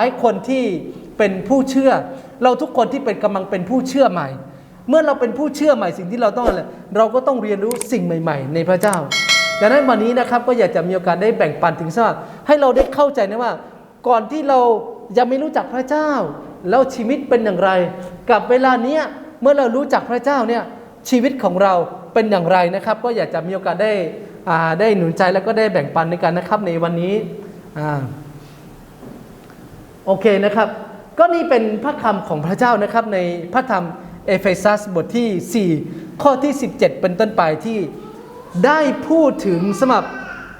ให้คนที่เป็นผู้เชื่อ เราทุกคนที่เป็นกำลังเป็นผู้เชื่อใหม่ เมื่อเราเป็นผู้เชื่อใหม่สิ่งที่เราต้องอะไรเราก็ต้องเรียนรู้สิ่งใหม่ ๆ ในพระเจ้าดังนั้นวันนี้นะครับก็อยากจะมีโอกาสได้แบ่งปันถึงสว่าให้เราได้เข้าใจนะว่า ก่อนที่เรายังไม่รู้จักพระเจ้า แล้วชีวิตเป็นอย่างไร กับเวลาเนี้ยเมื่อเรารู้จักพระเจ้าเนี่ยชีวิตของเราเป็นอย่างไรนะครับ ก็อยากจะมีโอกาสได้ได้หนุนใจแล้วก็ได้แบ่งปันในกันนะครับในวันนี้อ่า โอเคนะครับ ก็นี่เป็นพระคำของพระเจ้านะครับในพระธรรมเอเฟซัสบทที่ 4 ข้อที่ 17 เป็นต้นไปที่ได้พูดถึงสำหรับ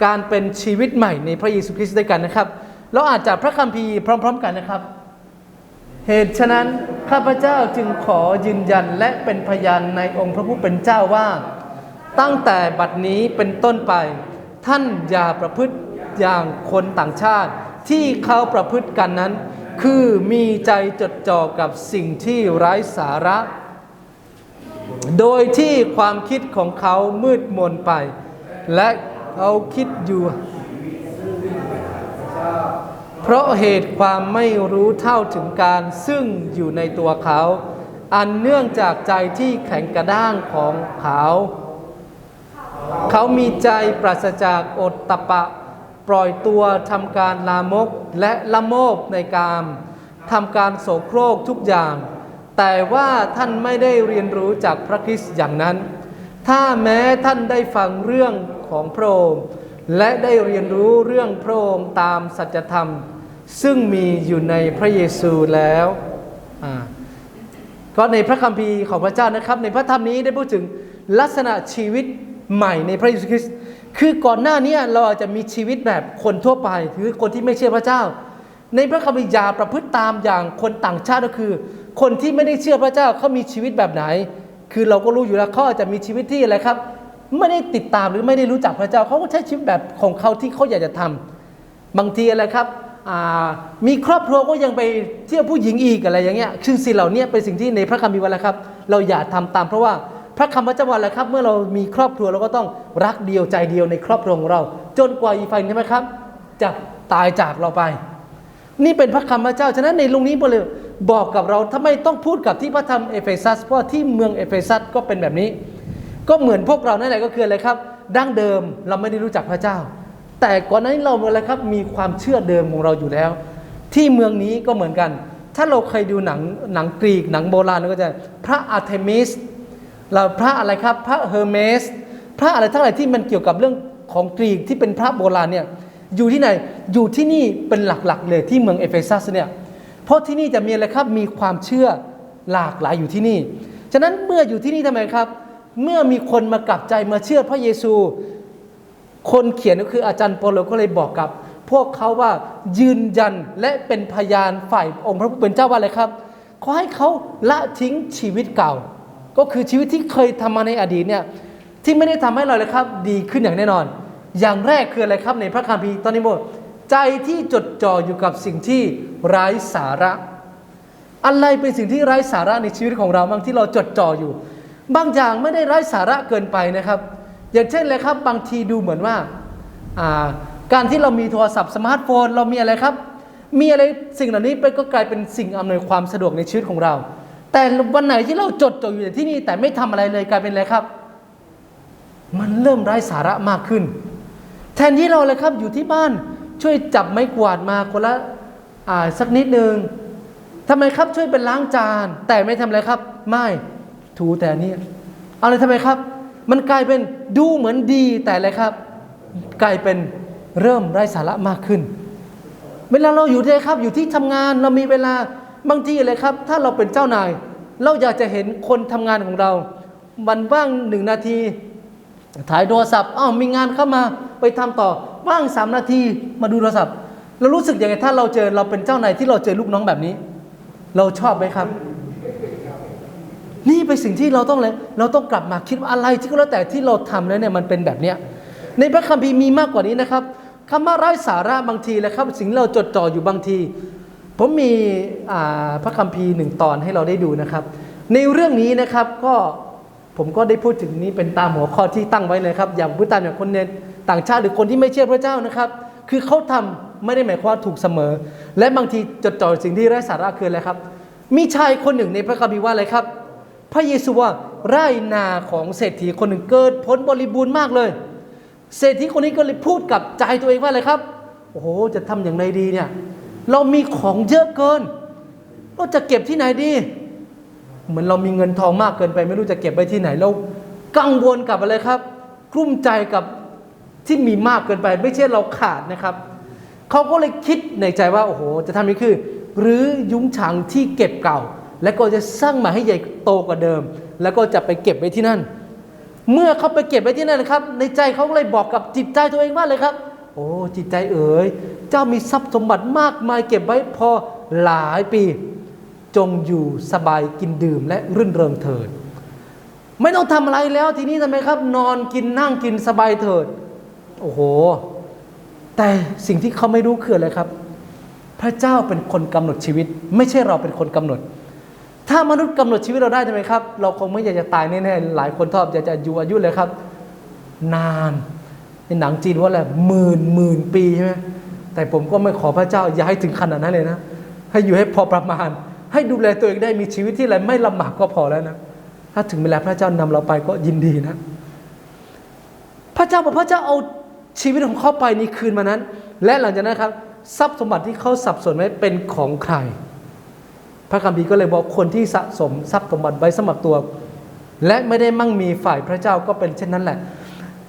การเป็นชีวิตใหม่ในพระเยซูคริสต์ด้วยกันนะครับ เราอาจจะพระคัมภีร์พร้อม ๆ กันนะครับ เหตุฉะนั้นข้าพเจ้าจึงขอยืนยันและเป็นพยานในองค์พระผู้เป็นเจ้าว่า ตั้งแต่บัดนี้เป็นต้นไป ท่านอย่าประพฤติอย่างคนต่างชาติ ที่เขาประพฤติกันนั้น คือมีใจจดจ่อกับสิ่งที่ไร้สาระ โดยที่ความคิดของเขามืดมนไป และเขาคิดอยู่ เพราะเหตุความไม่รู้เท่าถึงการซึ่งอยู่ในตัวเขา อันเนื่องจากใจที่แข็งกระด้างของเขา เขามีใจปราศจากอดตะปะ ปล่อยตัวทำการลามกและละโมบในกามทำการโสโครกทุกอย่าง แต่ว่าท่านไม่ได้เรียนรู้จากพระคริสต์อย่างนั้น ถ้าแม้ท่านได้ฟังเรื่องของพระองค์และได้เรียนรู้เรื่องพระองค์ตามสัจธรรม ซึ่งมีอยู่ในพระเยซูแล้วก็ในพระคัมภีร์ของพระเจ้านะครับ ในพระธรรมนี้ได้พูดถึงลักษณะชีวิตใหม่ในพระเยซูคริสต์ คือก่อนหน้านี้เราอาจจะมีชีวิตแบบคนทั่วไปคือคนที่ไม่เชื่อพระเจ้า ในพระคัมภีร์ยาประพฤติตามอย่างคนต่างชาติก็คือ คนที่ไม่ได้เชื่อพระเจ้าเขามีชีวิตแบบไหน คือเราก็รู้อยู่แล้วเขาอาจจะมีชีวิตที่อะไรครับ ไม่ได้ติดตามหรือไม่ได้รู้จักพระเจ้าเขาก็ใช้ชีวิตแบบของเขาที่เขาอยากจะทำบางทีอะไรครับมีครอบครัวก็ยังไปเที่ยวผู้หญิงอีกอะไรอย่างเงี้ยซึ่งสิ่งเหล่านี้เป็นสิ่งที่ในพระคัมภีร์ว่าอะไรครับ เราอย่าทำตามเพราะว่า ระคำพระเจ้าว่าอะไรครับ เมื่อเรามีครอบครัวเราก็ต้องรักเดียวใจเดียวในครอบครัวของเรา จนกว่าอีกฝ่ายใช่ไหมครับ จะตายจากเราไป นี่เป็นพระคำพระเจ้าฉะนั้นในลุงนี้บอกเลยบอกกับเราทำไมต้องพูดกับที่พระธรรมเอเฟซัสเพราะที่เมืองเอเฟซัสก็เป็นแบบนี้ ก็เหมือนพวกเรานั่นแหละก็คืออะไรครับ ดั้งเดิมเราไม่ได้รู้จักพระเจ้า แต่ก่อนหนานี้เราอะไรครับมีความเชื่อเดิมของเราอยู่แล้ว ที่เมืองนี้ก็เหมือนกัน ถ้าเราเคยดูหนังหนังกรีกหนังโบราณเราก็จะพระอาร์เทมิส เราพระอะไรครับ พระเฮอร์เมส พระอะไรทั้งหลายที่มันเกี่ยวกับเรื่องของกรีกที่เป็นพระโบราณเนี่ยอยู่ที่ไหนอยู่ที่นี่เป็นหลักๆเลยที่เมืองเอเฟซัสเนี่ยเพราะที่นี่จะมีอะไรครับมีความเชื่อหลากหลายอยู่ที่นี่ ฉะนั้นเมื่ออยู่ที่นี่ทำไมครับ เมื่อมีคนมากลับใจมาเชื่อพระเยซู คนเขียนก็คืออาจารย์เปโลก็เลยบอกกับ พวกเขาว่ายืนยันและเป็นพยานฝ่ายองค์พระผู้เป็นเจ้าว่าอะไรครับขอให้เขาละทิ้งชีวิตเก่า ก็คือชีวิตที่เคยทำมาในอดีตเนี่ยที่ไม่ได้ทำให้เราเลยครับดีขึ้นอย่างแน่นอน อย่างแรกคืออะไรครับในพระคัมภีร์ตอนนี้บอกใจที่จดจ่ออยู่กับสิ่งที่ไร้สาระ อะไรเป็นสิ่งที่ไร้สาระในชีวิตของเราบางที่เราจดจ่ออยู่ บางอย่างไม่ได้ไร้สาระเกินไปนะครับ อย่างเช่นเลยครับบางทีดูเหมือนว่าการที่เรามีโทรศัพท์สมาร์ทโฟน เรามีอะไรครับ มีอะไรสิ่งเหล่านี้ไปก็กลายเป็นสิ่งอำนวยความสะดวกในชีวิตของเรา แต่วันไหนที่เราจดจ่ออยู่ที่นี่แต่ไม่ทำอะไรเลยกลายเป็นอะไรครับ มันเริ่มไร้สาระมากขึ้น แทนที่เราเลยครับอยู่ที่บ้านช่วยจับไม้กวาดมาคนละอ่าสักนิดนึงทำไมครับช่วยเป็นล้างจาน แต่ไม่ทำอะไรครับ ไม่ถูแต่นนี้เอาเลยทำไมครับ มันกลายเป็นดูเหมือนดีแต่อะไรครับ กลายเป็นเริ่มไร้สาระมากขึ้น เวลาเราอยู่ที่ครับอยู่ที่ทำงานเรามีเวลา บางทีเลยครับ ถ้าเราเป็นเจ้านาย เราอยากจะเห็นคนทำงานของเรา วันว่างหนึ่งนาที ถ่ายโทรศัพท์อ้าวมีงานเข้ามาไปทำต่อว่างสามนาทีมาดูโทรศัพท์เรารู้สึกยังไงถ้าเราเจอเราเป็นเจ้านายที่เราเจอลูกน้องแบบนี้ เราชอบไหมครับ นี่เป็นสิ่งที่เราต้องเลยเราต้องกลับมาคิดว่าอะไรที่ก็แล้วแต่ที่เราทำแล้วเนี่ยมันเป็นแบบเนี้ยในพระคัมภีร์มีมากกว่านี้นะครับคำว่าไร้สาระบางทีแหละครับ สิ่งเราจดจ่ออยู่บางที ผมมีพระคัมภีร์หนึ่งตอนให้เราได้ดูนะครับ ในเรื่องนี้นะครับก็ผมก็ได้พูดถึงนี้เป็นตามหัวข้อที่ตั้งไว้เลยครับ อย่างพูดตามอย่างคนเนี่ยต่างชาติหรือคนที่ไม่เชื่อพระเจ้านะครับ คือเขาทไม่ได้หมายความว่าถูกเสมอ และบางทีจดจ่อสิ่งที่ไร้สาระคืออะไรครับ มีชายคนหนึ่งในพระคัมภีร์ว่าอะไรครับ พระเยซูว่าไร่นาของเศรษฐีคนหนึ่งเกิดผลบริบูรณ์มากเลย เศรษฐีคนนี้ก็เลยพูดกับใจตัวเองว่าอะไรครับโอ้โหจะทำอย่างไรดีเนี่ย เรามีของเยอะเกิน เราจะเก็บที่ไหนดี เหมือนเรามีเงินทองมากเกินไป ไม่รู้จะเก็บไว้ที่ไหนเรากังวลกับอะไรครับ กลุ้มใจกับที่มีมากเกินไป ไม่ใช่เราขาดนะครับเขาก็เลยคิดในใจว่าโอ้โห จะทำนี้คือหรือยุ้งฉางที่เก็บเก่า แล้วก็จะสร้างมาให้ใหญ่โตกว่าเดิม แล้วก็จะไปเก็บไว้ที่นั่น เมื่อเขาไปเก็บไว้ที่นั่นนะครับ ในใจเขาเลยบอกกับจิตใจตัวเองว่าเลยครับ โอ้จิตใจเอ๋ย เจ้ามีทรัพย์สมบัติมากมายเก็บไว้พอหลายปี จงอยู่สบายกินดื่มและรื่นเริงเถิด ไม่ต้องทำอะไรแล้วทีนี้ทำไมครับ นอนกินนั่งกินสบายเถิด โอ้โห แต่สิ่งที่เขาไม่รู้คืออะไรครับ พระเจ้าเป็นคนกำหนดชีวิต ไม่ใช่เราเป็นคนกำหนดถ้ามนุษย์กำหนดชีวิตเราได้ใช่ไหมครับ เราคงไม่อยากจะตายแน่ๆหลายคนชอบอยากจะอยู่อายุเลยครับ นานในหนังจีนว่าอะไรหมื่นหมื่นปีใช่ไหม แต่ผมก็ไม่ขอพระเจ้าอย่าให้ถึงขนาดนั้นเลยนะ ให้อยู่ให้พอประมาณ ให้ดูแลตัวเองได้มีชีวิตที่ไรไม่ลำบากก็พอแล้วนะ ถ้าถึงเวลาพระเจ้านำเราไปก็ยินดีนะ พระเจ้าบอกพระเจ้าเอาชีวิตของเขาไปนี่คืนมานั้น และหลังจากนั้นครับทรัพย์สมบัติที่เขาสับสนไว้เป็นของใคร พระคัมภีร์ก็เลยบอกคนที่สะสมทรัพย์สมบัติไว้สมัครตัว และไม่ได้มั่งมีฝ่ายพระเจ้าก็เป็นเช่นนั้นแหละ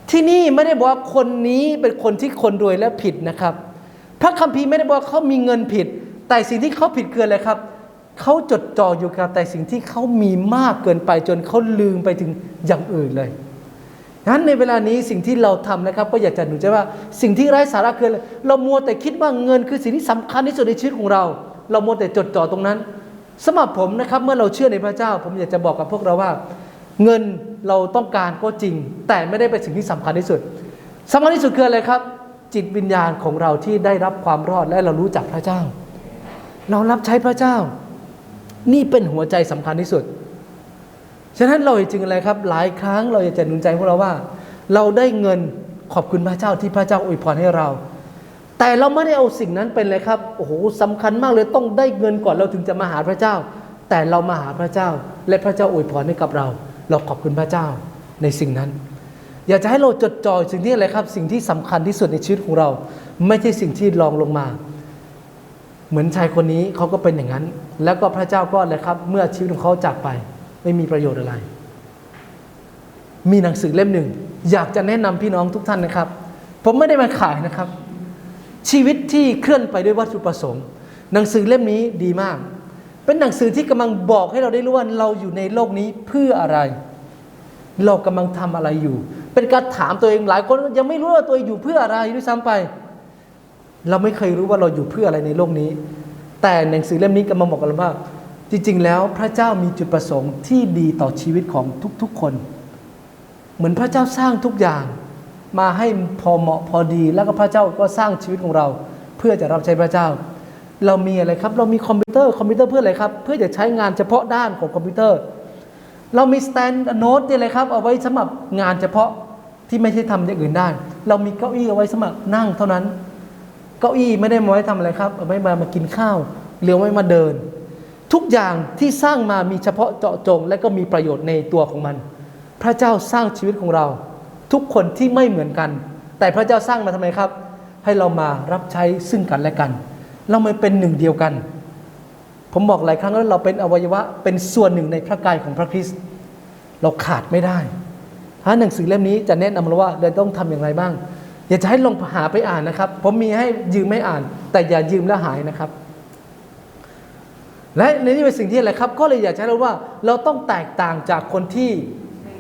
ที่นี่ไม่ได้บอกว่าคนนี้เป็นคนที่คนรวยและผิดนะครับ พระคัมภีร์ไม่ได้บอกเขามีเงินผิด แต่สิ่งที่เขาผิดคืออะไรครับเขาจดจ่ออยู่กับแต่สิ่งที่เขามีมากเกินไปจนเขาลืมไปถึงอย่างอื่นเลยนั้นในเวลานี้สิ่งที่เราทำนะครับ ก็อยากจะหนุนใจว่าสิ่งที่ไร้สาระคือเรามัวแต่คิดว่าเงินคือสิ่งที่สำคัญที่สุดในชีวิตของเรา เรามัวแต่จดจ่อตรงนั้นสำหรับผมนะครับเมื่อเราเชื่อในพระเจ้า ผมอยากจะบอกกับพวกเราว่า เงินเราต้องการก็จริง แต่ไม่ได้เป็นสิ่งที่สำคัญที่สุดสำคัญที่สุดคืออะไรครับ จิตวิญญาณของเราที่ได้รับความรอดและเรารู้จักพระเจ้า เรารับใช้พระเจ้า นี่เป็นหัวใจสำคัญที่สุด ฉะนั้นเราจึงอะไรครับ หลายครั้งเราอยากจะหนุนใจพวกเราว่า เราได้เงินขอบคุณพระเจ้าที่พระเจ้าอวยพรให้เรา แต่เราไม่ได้เอาสิ่งนั้นเป็นเลยครับโอ้โหสำคัญมากเลยต้องได้เงินก่อนเราถึงจะมาหาพระเจ้า แต่เรามาหาพระเจ้า และพระเจ้าอวยพรให้กับเรา เราขอบคุณพระเจ้าในสิ่งนั้น อยากจะให้เราจดจ่อสิ่งที่อะไรครับ สิ่งที่สำคัญที่สุดในชีวิตของเรา ไม่ใช่สิ่งที่รองลงมา เหมือนชายคนนี้เขาก็เป็นอย่างนั้น แล้วก็พระเจ้าก็อะไรครับ เมื่อชีวิตของเขาจากไป ไม่มีประโยชน์อะไร มีหนังสือเล่มหนึ่ง อยากจะแนะนำพี่น้องทุกท่านนะครับ ผมไม่ได้มาขายนะครับ ชีวิตที่เคลื่อนไปด้วยวัตถุประสงค์ หนังสือเล่มนี้ดีมาก เป็นหนังสือที่กำลังบอกให้เราได้รู้ว่าเราอยู่ในโลกนี้เพื่ออะไรเรากำลังทำอะไรอยู่ เป็นการถามตัวเองหลายคนยังไม่รู้ว่าตัวเองอยู่เพื่ออะไรด้วยซ้ำไป เราไม่เคยรู้ว่าเราอยู่เพื่ออะไรในโลกนี้ แต่หนังสือเล่มนี้กำลังบอกกับเราว่า จริง ๆ แล้วพระเจ้ามีจุดประสงค์ที่ดีต่อชีวิตของทุก ๆ คน เหมือนพระเจ้าสร้างทุกอย่าง มาให้พอเหมาะพอดี แล้วก็พระเจ้าก็สร้างชีวิตของเรา เพื่อจะรับใช้พระเจ้า เรามีอะไรครับ เรามีคอมพิวเตอร์คอมพิวเตอร์เพื่ออะไรครับ เพื่อจะใช้งานเฉพาะด้านของคอมพิวเตอร์ เรามีสแตนด์โน้ตนี่เลยครับ เอาไว้สำหรับงานเฉพาะที่ไม่ใช่ทำอย่างอื่นได้ เรามีเก้าอี้เอาไว้สำหรับนั่งเท่านั้น เก้าอี้ไม่ได้มาไว้ทำอะไรครับเอาไว้มามากินข้าวหรือไว้มาเดิน ทุกอย่างที่สร้างมามีเฉพาะเจาะจง และก็มีประโยชน์ในตัวของมัน พระเจ้าสร้างชีวิตของเรา ทุกคนที่ไม่เหมือนกัน แต่พระเจ้าสร้างมาทำไมครับ ให้เรามารับใช้ซึ่งกันและกัน เราไม่เป็นหนึ่งเดียวกัน ผมบอกหลายครั้งแล้วเราเป็นอวัยวะเป็นส่วนหนึ่งในพระกายของพระคริสต์เราขาดไม่ได้ถ้าหนังสือเล่มนี้จะแนะนำเราว่าเราต้องทำอย่างไรบ้าง อยากจะให้ลองหาไปอ่านนะครับ ผมมีให้ยืมไม่อ่าน แต่อย่ายืมแล้วหายนะครับ และในนี้เป็นสิ่งที่อะไรครับ ก็เลยอยากจะให้เราว่าเราต้องแตกต่างจากคนที่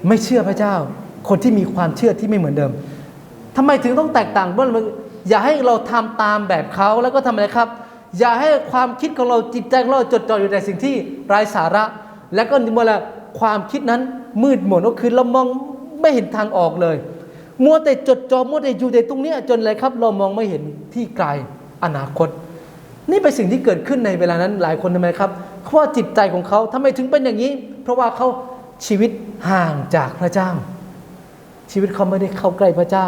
ไม่เชื่อพระเจ้า คนที่มีความเชื่อที่ไม่เหมือนเดิมทำไมถึงต้องแตกต่างเพราะอย่าให้เราทำตามแบบเขาแล้วก็ทำอะไรครับ อย่าให้ความคิดของเราจิตใจของเราจดจ่ออยู่ในสิ่งที่ไร้สาระ แล้วก็เมื่อไรความคิดนั้นมืดมนก็คือเรามองไม่เห็นทางออกเลย มัวแต่จดจ่อมัวแต่อยู่ในตรงนี้จนอะไรครับ เรามองไม่เห็นที่ไกลอนาคต นี่เป็นสิ่งที่เกิดขึ้นในเวลานั้นหลายคนทำไมครับเพราะว่าจิตใจของเขาทำไมถึงเป็นอย่างนี้ เพราะว่าเขาชีวิตห่างจากพระเจ้า ชีวิตเขาไม่ได้เข้าใกล้พระเจ้า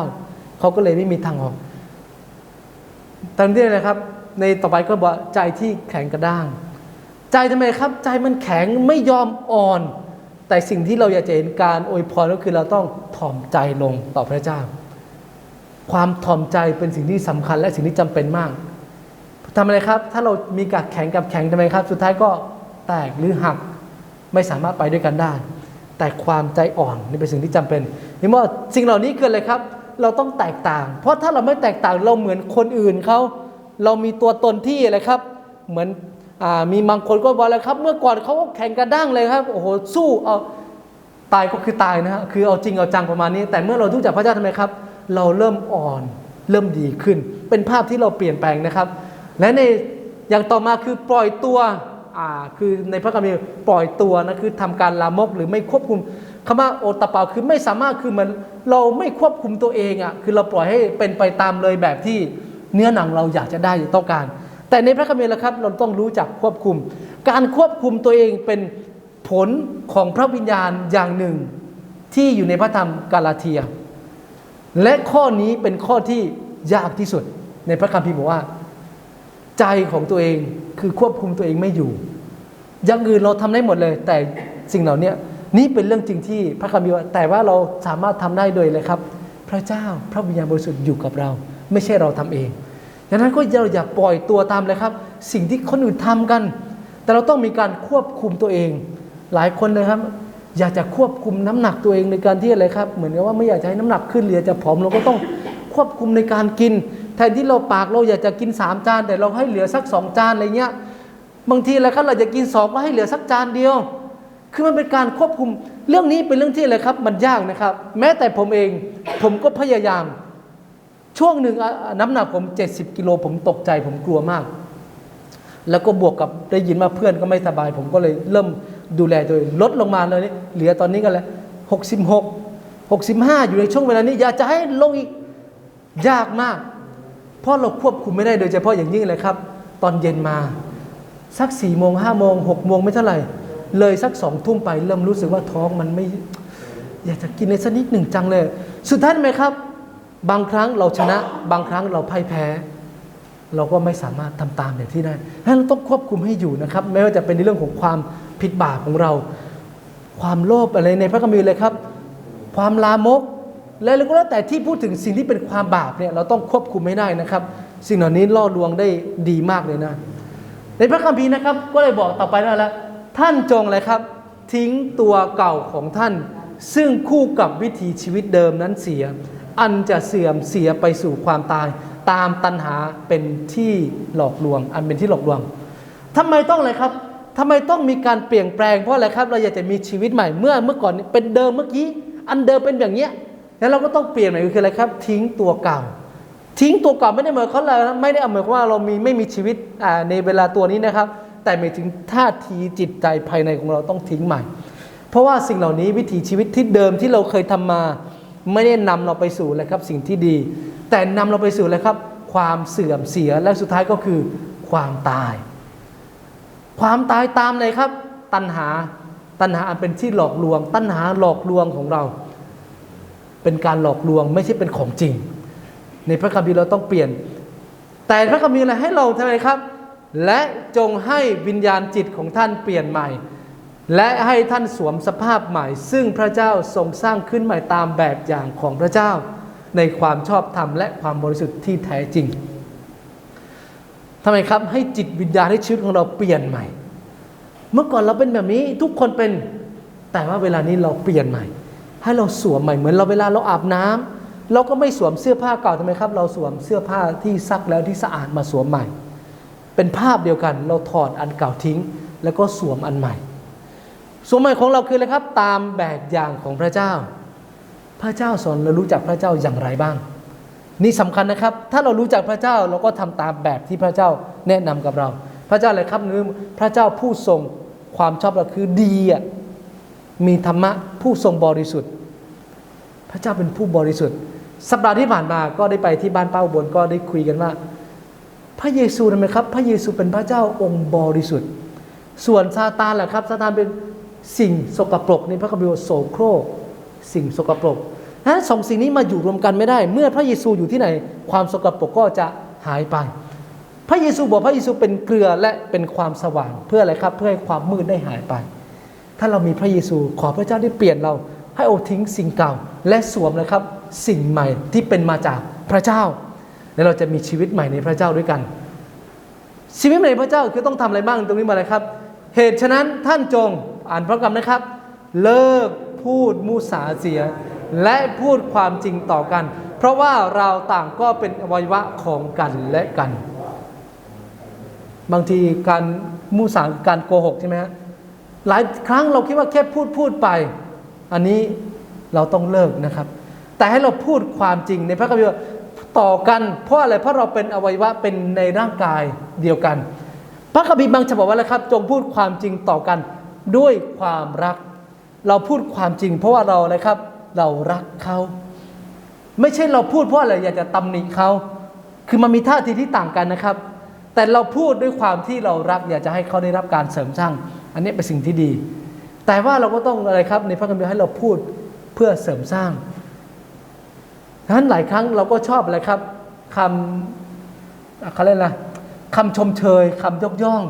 เขาก็เลยไม่มีทางออกตามที่นะครับ ในต่อไปก็บอกใจที่แข็งกระด้าง ใจทำไมครับ ใจมันแข็งไม่ยอมอ่อน แต่สิ่งที่เราอยากจะเห็นการอวยพรก็คือเราต้องถ่อมใจลงต่อพระเจ้า ความถ่อมใจเป็นสิ่งที่สำคัญและสิ่งที่จำเป็นมากทำอะไรครับ ถ้าเรามีกักแข็งกับแข็งทำไมครับ สุดท้ายก็แตกหรือหักไม่สามารถไปด้วยกันได้ แต่ความใจอ่อนนี่เป็นสิ่งที่จำเป็นนี่ว่าสิ่งเหล่านี้คืออะไรครับ เราต้องแตกต่าง เพราะถ้าเราไม่แตกต่างเราเหมือนคนอื่นเขา เรามีตัวตนที่อะไรครับ เหมือนอมีบางคนก็บอกเลยครับ เมื่อก่อนเขาก็แข่งกระด้างเลยครับโอ้โหสู้เอาตายก็คือตายนะฮะคือเอาจริงเอาจังประมาณนี้ แต่เมื่อเรารู้จักพระเจ้าทำไมครับ เราเริ่มอ่อนเริ่มดีขึ้น เป็นภาพที่เราเปลี่ยนแปลงนะครับ และในอย่างต่อมาคือปล่อยตัวอ่าคือในพระคัมภีร์ปล่อยตัวนะคือทำการลามกหรือไม่ควบคุมคำว่าโอตะเปาคือไม่สามารถคือมันเราไม่ควบคุมตัวเองอะ่ะคือเราปล่อยให้เป็นไปตามเลยแบบที่ เนื้อหนังเราอยากจะได้อยากต้องการ แต่ในพระคัมภีร์ละครับ เราต้องรู้จักควบคุม การควบคุมตัวเองเป็นผลของพระวิญญาณอย่างหนึ่ง ที่อยู่ในพระธรรมกาลาเทีย และข้อนี้เป็นข้อที่ยากที่สุด ในพระคัมภีร์บอกว่า ใจของตัวเองคือควบคุมตัวเองไม่อยู่ อย่างอื่นเราทำได้หมดเลย แต่สิ่งเหล่านี้นี่เป็นเรื่องจริงที่พระคัมภีร์ว่าแต่ว่าเราสามารถทำได้โดยเลยครับ พระเจ้าพระวิญญาณบริสุทธิ์อยู่กับเรา ไม่ใช่เราทำเองดังนั้นก็เราอย่าปล่อยตัวตามเลยครับ สิ่งที่คนอื่นทำกัน แต่เราต้องมีการควบคุมตัวเอง หลายคนเลยครับ อยากจะควบคุมน้ำหนักตัวเองในการที่อะไรครับ เหมือนกับว่าไม่อยากจะให้น้ำหนักขึ้นหรือจะผอมเราก็ต้องควบคุมในการกินแทนที่เราปากเราอยากจะกินสามจาน แต่เราให้เหลือสักสองจานอะไรเงี้ยบางทีอะไรครับเราจะกินสองก็ให้เหลือสักจานเดียว คือมันเป็นการควบคุมเรื่องนี้เป็นเรื่องที่อะไรครับ มันยากนะครับ แม้แต่ผมเองผมก็พยายาม ช่วงหนึ่งน้ำหนักผม 70 กิโลผมตกใจผมกลัวมาก แล้วก็บวกกับได้ยินว่าเพื่อนก็ไม่สบาย ผมก็เลยเริ่มดูแลตัวเองลดลงมาเลยนี่เหลือตอนนี้กันแล้วหกสิบหกหกสิบห้าอยู่ในช่วงเวลานี้ อยากจะให้ลงอีกยากมาก เพราะเราควบคุมไม่ได้โดยเฉพาะอย่างยิ่งเลยครับ ตอนเย็นมาสักสี่โมงห้าโมงหกโมงไม่เท่าไหร่ เลยสักสองทุ่มไปเริ่มรู้สึกว่าท้องมันไม่ อยากจะกินในสักนิดหนึ่งจังเลย สุดท้ายไหมครับ บางครั้งเราชนะ บางครั้งเราพ่ายแพ้ เราก็ไม่สามารถทำตามอย่างที่ได้ให้เราต้องควบคุมให้อยู่นะครับไม่ว่าจะเป็นในเรื่องของความผิดบาปของเรา ความโลภอะไรในพระคัมภีร์เลยครับ ความลามก และอะไรก็แล้วแต่ที่พูดถึงสิ่งที่เป็นความบาปเนี่ยเราต้องควบคุมไม่ได้นะครับ สิ่งเหล่านี้ล่อลวงได้ดีมากเลยนะ ในพระคัมภีร์นะครับ ก็เลยบอกต่อไปนั่นแหละท่านจงอะไรครับ ทิ้งตัวเก่าของท่าน ซึ่งคู่กับวิถีชีวิตเดิมนั้นเสีย อันจะเสื่อมเสียไปสู่ความตาย ตามตัณหาเป็นที่หลอกลวง อันเป็นที่หลอกลวงทำไมต้องอะไรครับทำไมต้องมีการเปลี่ยนแปลงเพราะอะไรครับ เราอยากจะมีชีวิตใหม่เมื่อเมื่อก่อนเป็นเดิมเมื่อกี้ อันเดิมเป็นอย่างเนี้ยแล้วเราก็ต้องเปลี่ยนใหม่คืออะไรครับ ทิ้งตัวเก่า ทิ้งตัวเก่าไม่ได้หมายความว่าไม่ได้หมายความว่าเรามีไม่มีชีวิตในเวลาตัวนี้นะครับ แต่หมายถึงท่าทีจิตใจภายในของเราต้องทิ้งใหม่ เพราะว่าสิ่งเหล่านี้วิถีชีวิตที่เดิมที่เราเคยทำมา ไม่ได้นำเราไปสู่เลยครับสิ่งที่ดี แต่นำเราไปสู่เลยครับ ความเสื่อมเสียและสุดท้ายก็คือความตาย ความตายตามเลยครับ ตัณหาตัณหาอันเป็นที่หลอกลวง ตัณหาหลอกลวงของเรา เป็นการหลอกลวงไม่ใช่เป็นของจริง ในพระคัมภีร์เราต้องเปลี่ยน แต่พระคัมภีร์อะไรให้เราทำไมครับ และจงให้วิญญาณจิตของท่านเปลี่ยนใหม่ และให้ท่านสวมสภาพใหม่ ซึ่งพระเจ้าทรงสร้างขึ้นใหม่ตามแบบอย่างของพระเจ้า ในความชอบธรรมและความบริสุทธิ์ที่แท้จริงทำไมครับให้จิตวิญญาณให้ชีวิตของเราเปลี่ยนใหม่ เมื่อก่อนเราเป็นแบบนี้ทุกคนเป็นแต่ว่าเวลานี้เราเปลี่ยนใหม่ ให้เราสวมใหม่เหมือนเราเวลาเราอาบน้ำเราก็ไม่สวมเสื้อผ้าเก่าทำไมครับ เราสวมเสื้อผ้าที่ซักแล้วที่สะอาดมาสวมใหม่ เป็นภาพเดียวกัน เราถอดอันเก่าทิ้ง แล้วก็สวมอันใหม่ สวมใหม่ของเราคืออะไรครับ ตามแบบอย่างของพระเจ้า พระเจ้าสอนเรารู้จักพระเจ้าอย่างไรบ้าง นี่สำคัญนะครับ ถ้าเรารู้จักพระเจ้าเราก็ทำตามแบบที่พระเจ้าแนะนำกับเรา พระเจ้าอะไรครับนึกพระเจ้าผู้ทรงความชอบเราคือดีอะมีธรรมะผู้ทรงบริสุทธิ์ พระเจ้าเป็นผู้บริสุทธิ์ สัปดาห์ที่ผ่านมาก็ได้ไปที่บ้านเป้าบนก็ได้คุยกันว่า พระเยซูทำไมครับ พระเยซูเป็นพระเจ้าองค์บริสุทธิ์ ส่วนซาตานแหละครับซาตานเป็น สิ่งสกปรกในพระคัมภีร์โสโครกสิ่งสกปรกนั้นสองสิ่งนี้มาอยู่รวมกันไม่ได้ เมื่อพระเยซูอยู่ที่ไหน ความสกปรกก็จะหายไป พระเยซูบอกพระเยซูเป็นเกลือและเป็นความสว่างเพื่ออะไรครับ เพื่อให้ความมืดได้หายไป ถ้าเรามีพระเยซูขอพระเจ้าได้เปลี่ยนเรา ให้โอาทิ้งสิ่งเก่า และสวมนะครับ สิ่งใหม่ที่เป็นมาจากพระเจ้า และเราจะมีชีวิตใหม่ในพระเจ้าด้วยกัน ชีวิตใหม่ในพระเจ้าคือต้องทำอะไรบ้างตรงนี้มาเลยครับ เหตุฉะนั้นท่านจง อ่านพระคำนะครับ เลิกพูดมุสาเสีย และพูดความจริงต่อกัน เพราะว่าเราต่างก็เป็นอวัยวะของกันและกัน บางทีการมุสาการโกหกใช่ไหมฮะหลายครั้งเราคิดว่าแค่พูดพูดไป อันนี้เราต้องเลิกนะครับ แต่ให้เราพูดความจริงในพระคัมภีร์ต่อกัน เพราะอะไรเพราะเราเป็นอวัยวะเป็นในร่างกายเดียวกัน พระคัมภีร์บางฉบับว่าอะไรครับ จงพูดความจริงต่อกัน ด้วยความรัก เราพูดความจริง เพราะว่าเราอะไรครับ เรารักเขา ไม่ใช่เราพูดเพราะอะไรอยากจะตำหนิเขา คือมันมีท่าทีที่ต่างกันนะครับ แต่เราพูดด้วยความที่เรารัก อยากจะให้เขาได้รับการเสริมสร้าง อันนี้เป็นสิ่งที่ดี แต่ว่าเราก็ต้องอะไรครับ ในพระคัมภีร์ให้เราพูดเพื่อเสริมสร้างดังนั้นหลายครั้งเราก็ชอบอะไรครับคำเขาเรียกอะไรคำชมเชยคำยกย่อง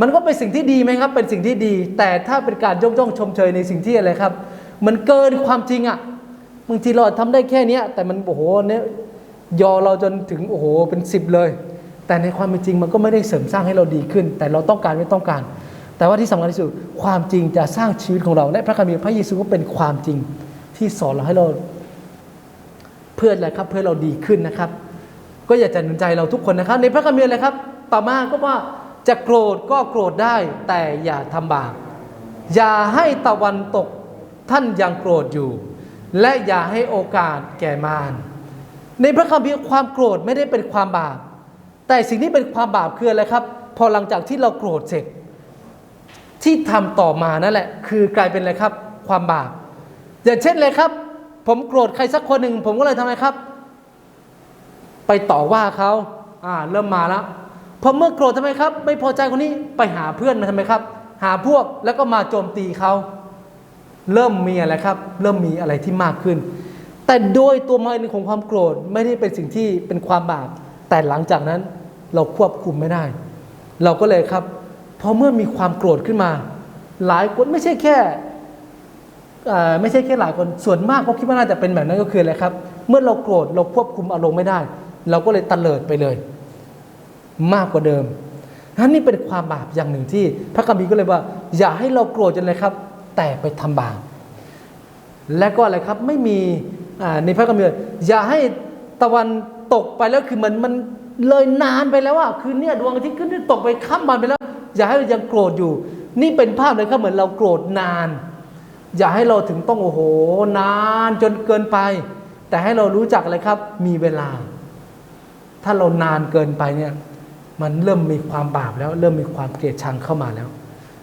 มันก็เป็นสิ่งที่ดีไหมครับ เป็นสิ่งที่ดี แต่ถ้าเป็นการยกย่องชมเชยในสิ่งที่อะไรครับ มันเกินความจริงอะ่ะบางทีเราทำได้แค่เนี้ย แต่มันโอ้โหเนี่ยยอเราจนถึงโอ้โหเป็นสิบเลย แต่ในความเป็นจริงมันก็ไม่ได้เสริมสร้างให้เราดีขึ้น แต่เราต้องการไม่ต้องการ แต่ว่าที่สำคัญที่สุดความจริงจะสร้างชีวิตของเรา และพระคัมภีร์พระเยซูก็เป็นความจริงที่สอนเราให้เราเพื่ออะไรครับเพื่อเราดีขึ้นนะครับ ก็อยากจะหนุนใจเราทุกคนนะครับ ในพระคัมภีร์เลยครับ ต่อมาก็ว่า จะโกรธก็โกรธได้แต่อย่าทำบาปอย่าให้ตะวันตกท่านยังโกรธอยู่ และอย่าให้โอกาสแก่มารในพระคัมภีร์ความโกรธไม่ได้เป็นความบาป แต่สิ่งที่เป็นความบาปคืออะไรครับ พอหลังจากที่เราโกรธเสร็จ ที่ทำต่อมานั่นแหละ คือกลายเป็นอะไรครับ ความบาป อย่างเช่นเลยครับ ผมโกรธใครสักคนหนึ่งผมก็เลยทำไมครับ ไปต่อว่าเขาอ่าเริ่มมาแล้ว พอเมื่อโกรธทำไมครับ ไม่พอใจคนนี้ไปหาเพื่อนมาทำไมครับ หาพวกแล้วก็มาโจมตีเขาเริ่มมีอะไรครับ เริ่มมีอะไรที่มากขึ้น แต่โดยตัวมันเองของความโกรธไม่ได้เป็นสิ่งที่เป็นความบาปแต่หลังจากนั้นเราควบคุมไม่ได้ เราก็เลยครับพอเมื่อมีความโกรธขึ้นมา หลายคนไม่ใช่แค่ไม่ใช่แค่หลายคนส่วนมากก็คิดว่าน่าจะเป็นแบบนั้นก็คืออะไรครับ เมื่อเราโกรธเราควบคุมอารมณ์ไม่ได้ เราก็เลยตะเลิดไปเลย มากกว่าเดิมนั่นนี่เป็นความบาปอย่างหนึ่งที่ พระคัมภีร์ก็เลยว่า อย่าให้เราโกรธจนเลยครับ แต่ไปทำบาปและก็อะไรครับไม่มีในพระคัมภีร์อย่าให้ตะวันตกไปแล้วคือมันมันเลยนานไปแล้วอะคือเนี่ยดวงอาทิตย์ขึ้นตกไปข้ามวันไปแล้ว อย่าให้เรายังโกรธอยู่ นี่เป็นภาพเลยครับเหมือนเราโกรธนาน อย่าให้เราถึงต้องโอ้โห นานจนเกินไป แต่ให้เรารู้จักอะไรครับ มีเวลา ถ้าเรานานเกินไปเนี่ย มันเริ่มมีความบาปแล้ว เริ่มมีความเกลียดชังเข้ามาแล้ว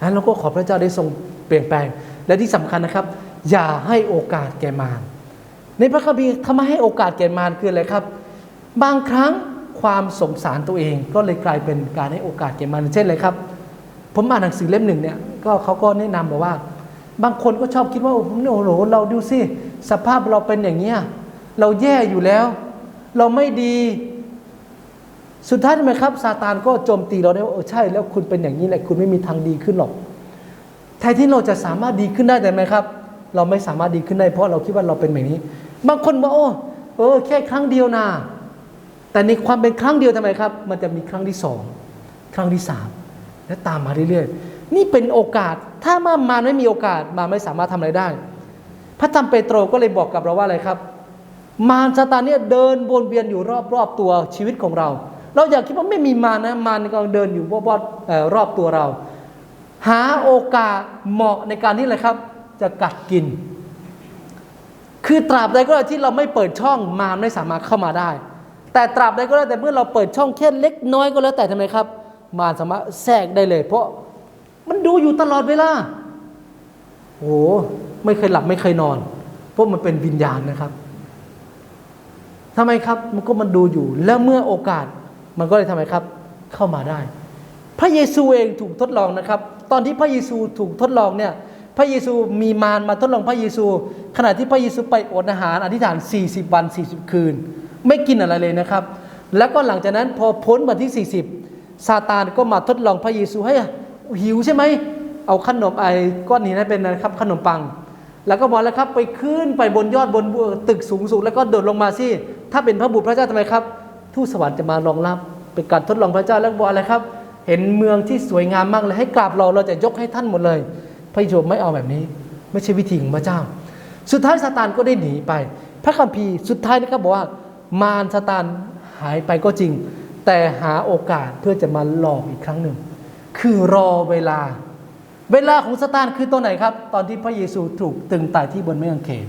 นั้นเราก็ขอพระเจ้าได้ทรงเปลี่ยนแปลง และที่สำคัญนะครับ อย่าให้โอกาสแก่มารในพระคัมภีร์ทำไมให้โอกาสแก่มารคืออะไรครับ บางครั้งความสงสารตัวเองก็เลยกลายเป็นการให้โอกาสแก่มารเช่นเลยครับ ผมอ่านหนังสือเล่มหนึ่งเนี่ยก็เขาก็แนะนำบอกว่า บางคนก็ชอบคิดว่าโอ้โหโอ้โหเราดูสิสภาพเราเป็นอย่างเนี้ยเราแย่อยู่แล้ว เราไม่ดี สุดท้ายทำไมครับซาตานก็โจมตีเราได้ว่าเออใช่แล้วคุณเป็นอย่างนี้แหละคุณไม่มีทางดีขึ้นหรอกแทนที่เราจะสามารถดีขึ้นได้แต่ไหมครับ เราไม่สามารถดีขึ้นได้เพราะเราคิดว่าเราเป็นแบบนี้ บางคนบอกโอ้เออแค่ครั้งเดียวนะแต่ในความเป็นครั้งเดียวทำไมครับ มันจะมีครั้งที่สองครั้งที่สามและตามมาเรื่อยๆ นี่เป็นโอกาสถ้ามามาไม่มีโอกาสมาไม่สามารถทำอะไรได้ พระธรรมเปโตรก็เลยบอกกับเราว่าอะไรครับ มารซาตานเนี่ยเดินวนเวียนอยู่รอบๆตัวชีวิตของเรา เราอยากคิดว่าไม่มีมารนะมารกำลังเดินอยู่รอบๆเอ่อรอบตัวเรา หาโอกาสเหมาะในการที่อะไรครับ จะกัดกิน คือตราบใดก็ได้ที่เราไม่เปิดช่องมารไม่สามารถเข้ามาได้ แต่ตราบใดก็ได้แต่เมื่อเราเปิดช่องแค่เล็กน้อยก็แล้วแต่ทำไมครับ มารสามารถแทรกได้เลย เพราะมันดูอยู่ตลอดเวลาโอ้ไม่เคยหลับไม่เคยนอน เพราะมันเป็นวิญญาณนะครับทำไมครับมันก็มันดูอยู่ แล้วเมื่อโอกาส มันก็เลยทำไมครับเข้ามาได้ พระเยซูเองถูกทดลองนะครับ ตอนที่พระเยซูถูกทดลองเนี่ยพระเยซูมีมารมาทดลองพระเยซู ขณะที่พระเยซูไปอดอาหารอธิษฐาน 40 วัน 40 คืน ไม่กินอะไรเลยนะครับ แล้วก็หลังจากนั้นพอพ้นวันที่ 40ซาตานก็มาทดลองพระเยซูให้หิวใช่ไหมเอาขนมไอ้ก้อนนี้นะเป็นนะครับขนมปัง แล้วก็บอกแล้วครับไปขึ้นไปบนยอดบนตึกสูงสูงแล้วก็โดดลงมาสิถ้าเป็นพระบุตรพระเจ้าทำไมครับ ทูตสวรรค์จะมารองรับ เป็นการทดลองพระเจ้าแล้วบอกอะไรครับ เห็นเมืองที่สวยงามมากเลยให้กราบเราเราจะยกให้ท่านหมดเลย พระเยซูไม่เอาแบบนี้ ไม่ใช่วิธีของพระเจ้า สุดท้ายซาตานก็ได้หนีไป พระคัมภีร์สุดท้ายนะครับบอกว่ามารซาตานหายไปก็จริง แต่หาโอกาสเพื่อจะมาหลอกอีกครั้งหนึ่ง คือรอเวลา เวลาของซาตานคือตัวไหนครับ ตอนที่พระเยซูถูกตึงตายที่บนไม้กางเขน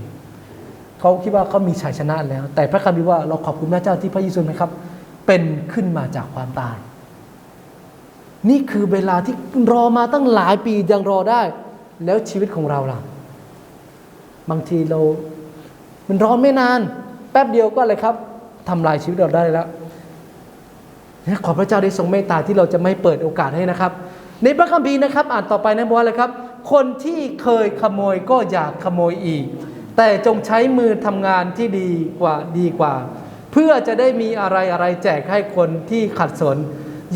เขาคิดว่าเขามีชัยชนะแล้ว แต่พระคัมภีร์ว่าเราขอบคุณพระเจ้าที่พระเยซูนะครับ เป็นขึ้นมาจากความตาย นี่คือเวลาที่รอมาตั้งหลายปียังรอได้ แล้วชีวิตของเราล่ะ บางทีเรา มันรอไม่นาน แป๊บเดียวก็อะไรครับทำลายชีวิตเราได้แล้วขอพระเจ้าได้ทรงเมตตาที่เราจะไม่เปิดโอกาสให้นะครับ ในพระคัมภีร์นะครับ อ่านต่อไปนะบอกว่าอะไรครับ คนที่เคยขโมยก็อยากขโมยอีก แต่จงใช้มือทำงานที่ดีกว่าดีกว่า เพื่อจะได้มีอะไรอะไรแจกให้คนที่ขัดสน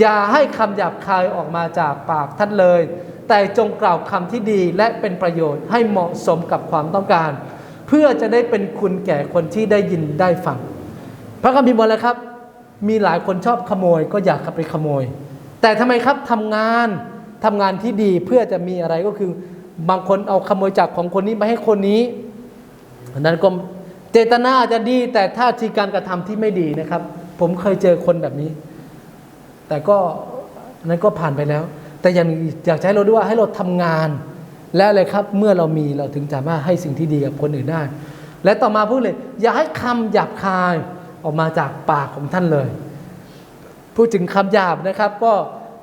อย่าให้คำหยาบคายออกมาจากปากท่านเลย แต่จงกล่าวคำที่ดีและเป็นประโยชน์ให้เหมาะสมกับความต้องการ เพื่อจะได้เป็นคุณแก่คนที่ได้ยินได้ฟัง พระคัมภีร์บอกแล้วครับ มีหลายคนชอบขโมยก็อยากไปขโมย แต่ทำไมครับทำงานทำงานที่ดีเพื่อจะมีอะไรก็คือบางคนเอาขโมยจากของคนนี้มาให้คนนี้ อันนั้นก็เจตนาอาจจะดี แต่ท่าทีการกระทำที่ไม่ดีนะครับ ผมเคยเจอคนแบบนี้ แต่ก็นั้นก็ผ่านไปแล้ว แต่ยังอยากให้เราด้วยว่าให้เราทำงาน และอะไรครับเมื่อเรามีเราถึงจะมาให้สิ่งที่ดีกับคนอื่นได้ และต่อมาพูดเลย อย่าให้คำหยาบคายออกมาจากปากของท่านเลย พูดถึงคำหยาบนะครับ ก็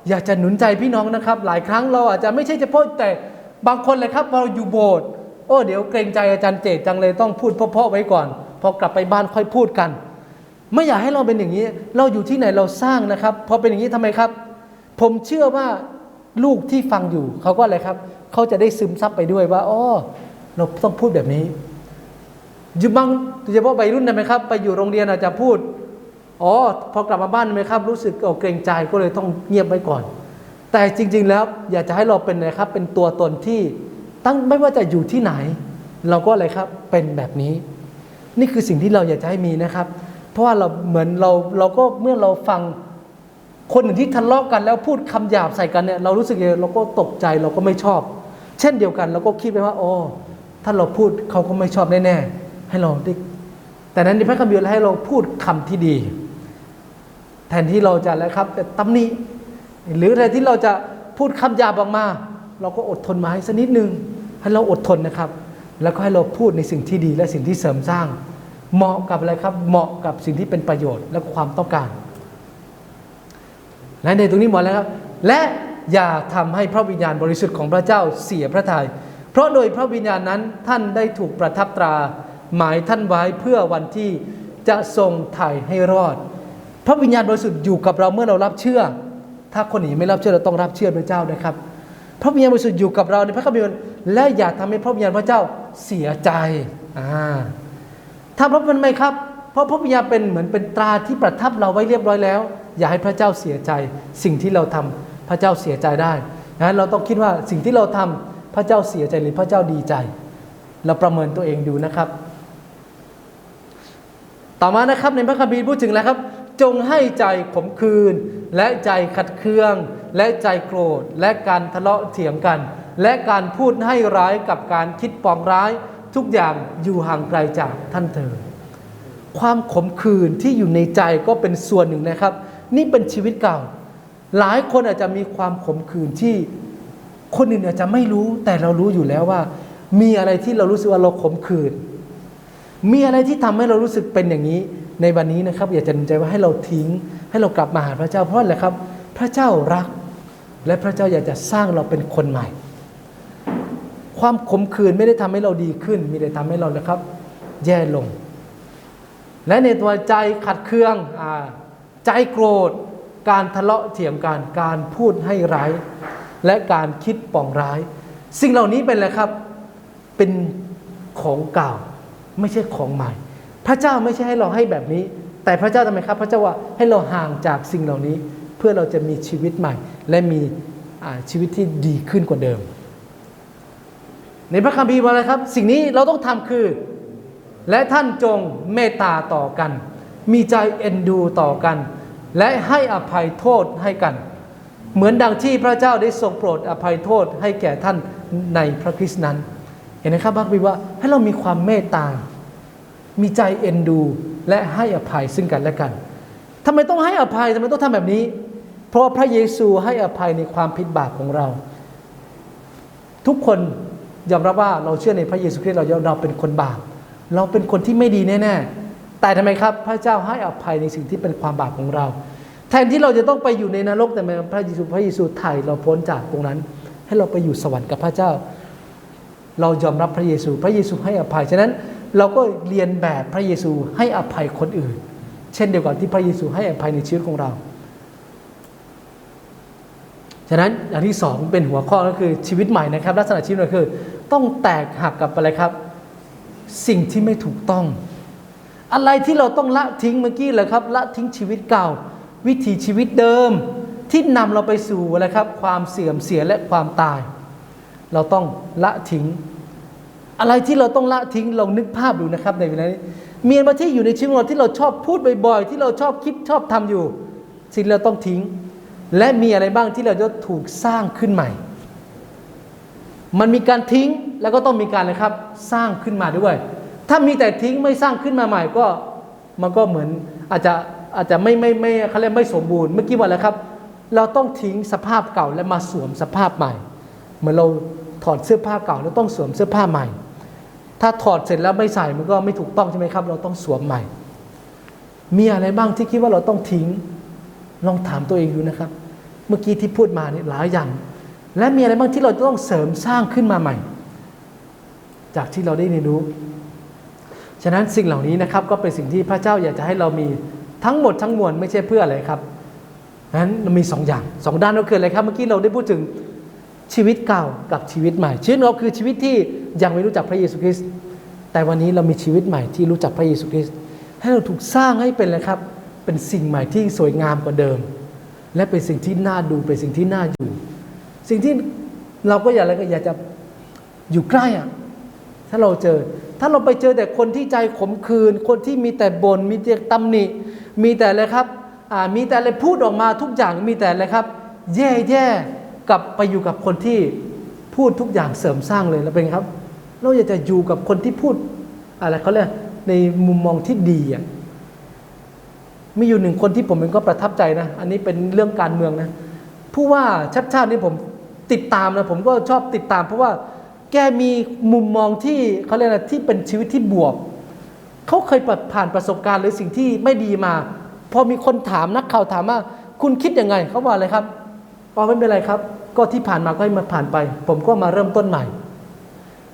อยากจะหนุนใจพี่น้องนะครับ หลายครั้งเราอาจจะไม่ใช่เฉพาะแต่บางคนเลยครับเราอยู่โบสถ์ โอ้เดี๋ยวเกรงใจอาจารย์เจตจังเลยต้องพูดเพาะๆไว้ก่อน พอกลับไปบ้านค่อยพูดกัน ไม่อยากให้เราเป็นอย่างนี้ เราอยู่ที่ไหนเราสร้างนะครับ พอเป็นอย่างนี้ทำไมครับ ผมเชื่อว่าลูกที่ฟังอยู่เขาก็อะไรครับเขาจะได้ซึมซับไปด้วยว่าอ๋อเราต้องพูดแบบนี้อยู่บางโดยเฉพาะวัยรุ่นนะไหมครับ ไปอยู่โรงเรียนอาจจะพูดอ๋อพอกลับมาบ้านไหมครับ รู้สึกเกรงใจก็เลยต้องเงียบไว้ก่อน แต่จริง ๆ แล้วอยากจะให้เราเป็นนะครับเป็นตัวตนที่ ตั้งไม่ว่าจะอยู่ที่ไหน เราก็อะไรครับเป็นแบบนี้ นี่คือสิ่งที่เราอยากจะให้มีนะครับ เพราะว่าเราเหมือนเราเราก็เมื่อเราฟังคนอื่นที่ทะเลาะกันแล้วพูดคำหยาบใส่กันเนี่ยเรารู้สึกเราก็ตกใจเราก็ไม่ชอบ เช่นเดียวกันเราก็คิดไปว่าโอ้ถ้าเราพูดเขาก็ไม่ชอบแน่ๆให้เราได้แต่นั้นในพระคัมภีร์ให้เราพูดคำที่ดี แทนที่เราจะแล้วครับแต่ตำหนิหรือแทนที่เราจะพูดคำหยาบออกมา เราก็อดทนมาให้สักนิดนึง ให้เราอดทนนะครับ แล้วก็ให้เราพูดในสิ่งที่ดีและสิ่งที่เสริมสร้าง เหมาะกับอะไรครับ เหมาะกับสิ่งที่เป็นประโยชน์และความต้องการ และในตรงนี้หมดแล้วครับ และอย่าทำให้พระวิญญาณบริสุทธิ์ของพระเจ้าเสียพระทยัย เพราะโดยพระวิญญาณนั้นท่านได้ถูกประทับตรา หมายท่านไว้เพื่อวันที่จะทรงไถ่ให้รอด พระวิญญาณบริสุทธิ์อยู่กับเราเมื่อเรารับเชื่อ ถ้าคนอื่นไม่รับเชื่อเราต้องรับเชื่อพระเจ้านะครับ พระวิญญาณบริสุทธิ์อยู่กับเราในพระคัมภีร์และอย่าทำให้พระวิญญาณพระเจ้าเสียใจอ่าถ้าเพราะมันไหมครับ เพราะพระวิญญาณเป็นเหมือนเป็นตราที่ประทับเราไว้เรียบร้อยแล้ว อย่าให้พระเจ้าเสียใจ สิ่งที่เราทำพระเจ้าเสียใจได้นะเราต้องคิดว่าสิ่งที่เราทำพระเจ้าเสียใจหรือพระเจ้าดีใจ เราประเมินตัวเองดูนะครับ ต่อมานะครับในพระคัมภีร์พูดถึงแล้วครับ จงให้ใจขมขื่นและใจขัดเคือง และใจโกรธ และการทะเลาะเถียงกัน และการพูดให้ร้ายกับการคิดปองร้าย ทุกอย่างอยู่ห่างไกลจากท่านเถิดความขมขื่นที่อยู่ในใจก็เป็นส่วนหนึ่งนะครับ นี่เป็นชีวิตเก่า หลายคนอาจจะมีความขมขื่นที่คนอื่นอาจจะไม่รู้แต่เรารู้อยู่แล้วว่า มีอะไรที่เรารู้สึกว่าเราขมขื่นมีอะไรที่ทำให้เรารู้สึกเป็นอย่างนี้ ในวันนี้นะครับ อยากจะหนุนใจว่าให้เราทิ้ง ให้เรากลับมาหาพระเจ้าเพราะอะไรครับ พระเจ้ารัก และพระเจ้าอยากจะสร้างเราเป็นคนใหม่ ความขมขื่นไม่ได้ทำให้เราดีขึ้น มีแต่ทำให้เรานะครับ แย่ลง และในตัวใจขัดเคืองอใจโกรธ การทะเลาะเถียงกันการพูดให้ร้าย และการคิดปองร้าย สิ่งเหล่านี้เป็นอะไรครับ เป็นของเก่า ไม่ใช่ของใหม่ พระเจ้าไม่ใช่ให้เราให้แบบนี้ แต่พระเจ้าทำไมครับ พระเจ้าว่าให้เราห่างจากสิ่งเหล่านี้ เพื่อเราจะมีชีวิตใหม่ และมีชีวิตที่ดีขึ้นกว่าเดิม ในพระคัมภีร์ว่าอะไรครับ สิ่งนี้เราต้องทำคือ และท่านจงเมตตาต่อกัน มีใจเอ็นดูต่อกัน และให้อภัยโทษให้กัน เหมือนดังที่พระเจ้าได้ทรงโปรดอภัยโทษให้แก่ท่านในพระคริสต์นั้น เห็นไหมครับพระคัมภีร์ว่าให้เรามีความเมตตา มีใจเอ็นดู และให้อภัยซึ่งกันและกันทำไมต้องให้อภัยทำไมต้องทำแบบนี้ ราะพระเยซูให้อภัยในความผิดบาปของเรา ทุกคนยอมรับว่าเราเชื่อในพระเยซูคริสต์เราเราเป็นคนบาป เราเป็นคนที่ไม่ดีแน่ๆแต่ทำไมครับ พระเจ้าให้อภัยในสิ่งที่เป็นความบาปของเรา แทนที่เราจะต้องไปอยู่ในนรกแต่พระเยซูพระเยซูไถ่เราพ้นจากตรงนั้น ให้เราไปอยู่สวรรค์กับพระเจ้า เรายอมรับพระเยซู พระเยซูให้อภัยฉะนั้นเราก็เรียนแบบพระเยซูให้อภัยคนอื่น เช่นเดียวกับที่พระเยซูให้อภัยในชีวิตของเรา ฉะนั้นอย่างที่สองเป็นหัวข้อก็คือชีวิตใหม่นะครับ ลักษณะชีวิตใหม่คือ ต้องแตกหักกับอะไรครับ สิ่งที่ไม่ถูกต้อง อะไรที่เราต้องละทิ้งเมื่อกี้เลยครับละทิ้งชีวิตเก่า วิถีชีวิตเดิมที่นำเราไปสู่อะไรครับ ความเสื่อมเสียและความตาย เราต้องละทิ้ง อะไรที่เราต้องละทิ้งลองนึกภาพดูนะครับ ในเวลานี้มีอะไรที่อยู่ในชีวิตเราที่เราชอบพูดบ่อยๆ ที่เราชอบคิดชอบทำอยู่สิ่งเราต้องทิ้ง และมีอะไรบ้างที่เราจะถูกสร้างขึ้นใหม่ มันมีการทิ้งแล้วก็ต้องมีการนะครับสร้างขึ้นมาด้วย ถ้ามีแต่ทิ้งไม่สร้างขึ้นมาใหม่ก็มันก็เหมือนอาจจะอาจจะไม่ไม่ไม่เขาเรียกไม่สมบูรณ์เมื่อกี้ว่าแล้วครับ เราต้องทิ้งสภาพเก่าและมาสวมสภาพใหม่ เหมือนเราถอดเสื้อผ้าเก่าแล้วต้องสวมเสื้อผ้าใหม่ ถ้าถอดเสร็จแล้วไม่ใส่มันก็ไม่ถูกต้องใช่ไหมครับ เราต้องสวมใหม่ มีอะไรบ้างที่คิดว่าเราต้องทิ้ง ลองถามตัวเองดูนะครับ เมื่อกี้ที่พูดมาเนี่ยหลายอย่าง และมีอะไรบ้างที่เราต้องเสริมสร้างขึ้นมาใหม่ จากที่เราได้เรียนรู้ ฉะนั้นสิ่งเหล่านี้นะครับก็เป็นสิ่งที่พระเจ้าอยากจะให้เรามีทั้งหมดทั้งมวลไม่ใช่เพื่ออะไรครับนั้นมันมีสองอย่างสองด้านก็คืออะไรครับ เมื่อกี้เราได้พูดถึงชีวิตเก่ากับชีวิตใหม่ ชีวิตเราคือชีวิตที่ยังไม่รู้จักพระเยซูคริสต์แต่วันนี้เรามีชีวิตใหม่ที่รู้จักพระเยซูคริสต์ให้เราถูกสร้างให้เป็นอะไรครับ เป็นสิ่งใหม่ที่สวยงามกว่าเดิม และเป็นสิ่งที่น่าดูเป็นสิ่งที่น่าอยู่ สิ่งที่เราก็อยากอะไรก็อยากจะอยู่ใกล้อะถ้าเราเจอ ถ้าเราไปเจอแต่คนที่ใจขมขื่นคนที่มีแต่บน่นมีแต่ตำหนิ มีแต่อะไรครับอ่ามีแต่อะไรพูดออกมาทุกอย่างมีแต่อะไรครับ แย่แย่กลับไปอยู่กับคนที่พูดทุกอย่างเสริมสร้างเลยแล้วเป็นครับ เราอยากจะอยู่กับคนที่พูดอะไรเขาเรียกในมุมมองที่ดีอะ มีอยู่หนึ่งคนที่ผมเองก็ประทับใจนะ อันนี้เป็นเรื่องการเมืองนะ ผู้ว่าชัดชาตินี่ผมติดตามนะผมก็ชอบติดตาม เพราะว่าแกมีมุมมองที่เขาเรียกอะไรที่เป็นชีวิตที่บวก เขาเคยผ่านประสบการณ์หรือสิ่งที่ไม่ดีมา พอมีคนถามนักข่าวถามว่าคุณคิดยังไงเขาว่าอะไรครับอ๋อไม่เป็นไรครับ ก็ที่ผ่านมาก็ให้มันผ่านไป ผมก็มาเริ่มต้นใหม่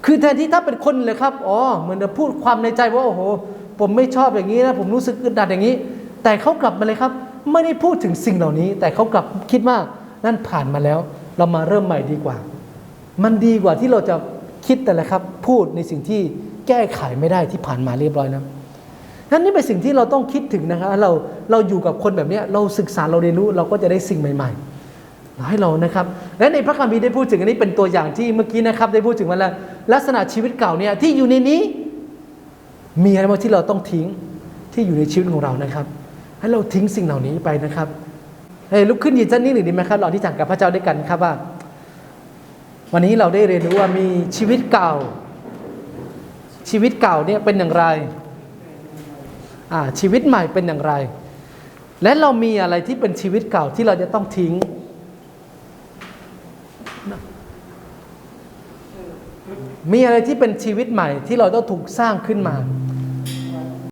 คือแทนที่ถ้าเป็นคนเลยครับอ๋อเหมือนจะพูดความในใจว่าโอ้โห ผมไม่ชอบอย่างนี้นะผมรู้สึกอึดอัดอย่างนี้ แต่เขากลับมาเลยครับ ไม่ได้พูดถึงสิ่งเหล่านี้ แต่เขากลับคิดว่านั่นผ่านมาแล้ว เรามาเริ่มใหม่ดีกว่า มันดีกว่าที่เราจะคิดแต่ละครับ พูดในสิ่งที่แก้ไขไม่ได้ที่ผ่านมาเรียบร้อยแล้วนั่นนี่เป็นสิ่งที่เราต้องคิดถึงนะครับเราเราอยู่กับคนแบบนี้เราศึกษาเราเรียนรู้เราก็จะได้สิ่งใหม่ๆให้เรานะครับ และในพระคัมภีร์ได้พูดถึงอันนี้เป็นตัวอย่างที่เมื่อกี้นะครับ ได้พูดถึงมาแล้วลักษณะชีวิตเก่าเนี่ยที่อยู่ในนี้ มีอะไรบ้างที่เราต้องทิ้งที่อยู่ในชีวิตของเรานะครับ ให้เราทิ้งสิ่งเหล่านี้ไปนะครับเฮ้ยลุกขึ้นยืนสักนิดหนึ่งดีไหมครับเราที่จากกับพระเจ้าด้วยกันครับว่า วันนี้เราได้เรียนรู้ว่ามีชีวิตเก่า ชีวิตเก่าเนี่ยเป็นอย่างไรอ่าชีวิตใหม่เป็นอย่างไร และเรามีอะไรที่เป็นชีวิตเก่าที่เราจะต้องทิ้งมีอะไรที่เป็นชีวิตใหม่ที่เราต้องถูกสร้างขึ้นมา